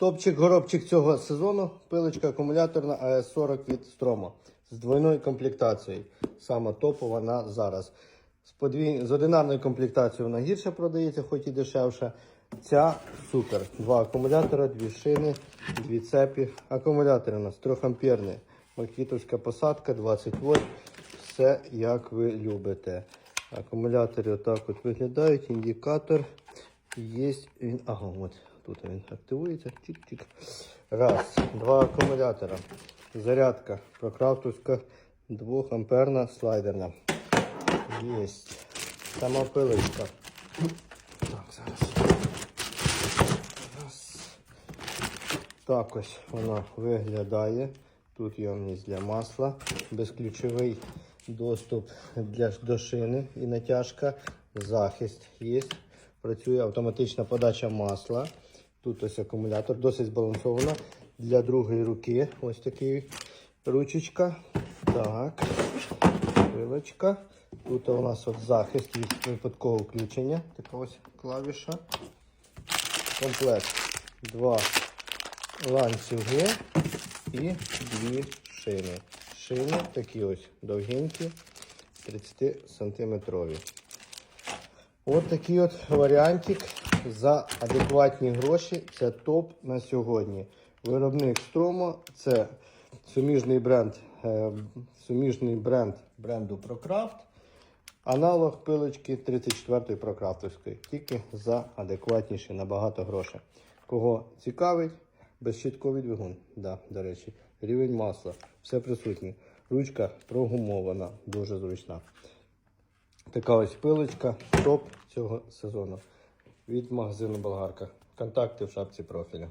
Топчик-горобчик цього сезону. Пилочка акумуляторна АС-40 від Строма з двойною комплектацією. Саме топова на зараз. З, подвій... з одинарною комплектацією вона гірше продається, хоч і дешевше. Ця супер. Два акумулятора, дві шини, дві цепі. Акумулятори у нас 3 амперний. Макітовська посадка 20 вольт. Все як ви любите. Акумулятори отак от виглядають. Індикатор є. Ага, от тут він активується. Чик-чик. Раз, два акумулятора. Зарядка прокрафтовська 2 амперна слайдерна. Єсть. Сама пилочка. Так, зараз. Раз. Так ось вона виглядає. Тут ємність для масла, безключовий доступ для до шини і натяжка, захист є. Працює автоматична подача масла. Тут ось акумулятор, досить збалансована. Для другої руки ось такий ручечка. Так, пилочка. Тут у нас от захист від випадкового включення. Така ось клавіша. Комплект. Два ланцюги і дві шини. Шини такі ось довгенькі, 30 сантиметрові. От такий от варіантик за адекватні гроші. Це топ на сьогодні. Виробник Стромо це суміжний бренд, е, суміжний бренд бренду ProCraft. Аналог пилочки 34-ї прокрафтовської, тільки за адекватніші набагато грошей. Кого цікавить, безщитковий двигун, да, до речі, рівень масла, все присутнє. Ручка прогумована, дуже зручна. Така ось пилочка, топ цього сезону від магазину Болгарка. Контакти в шапці профіля.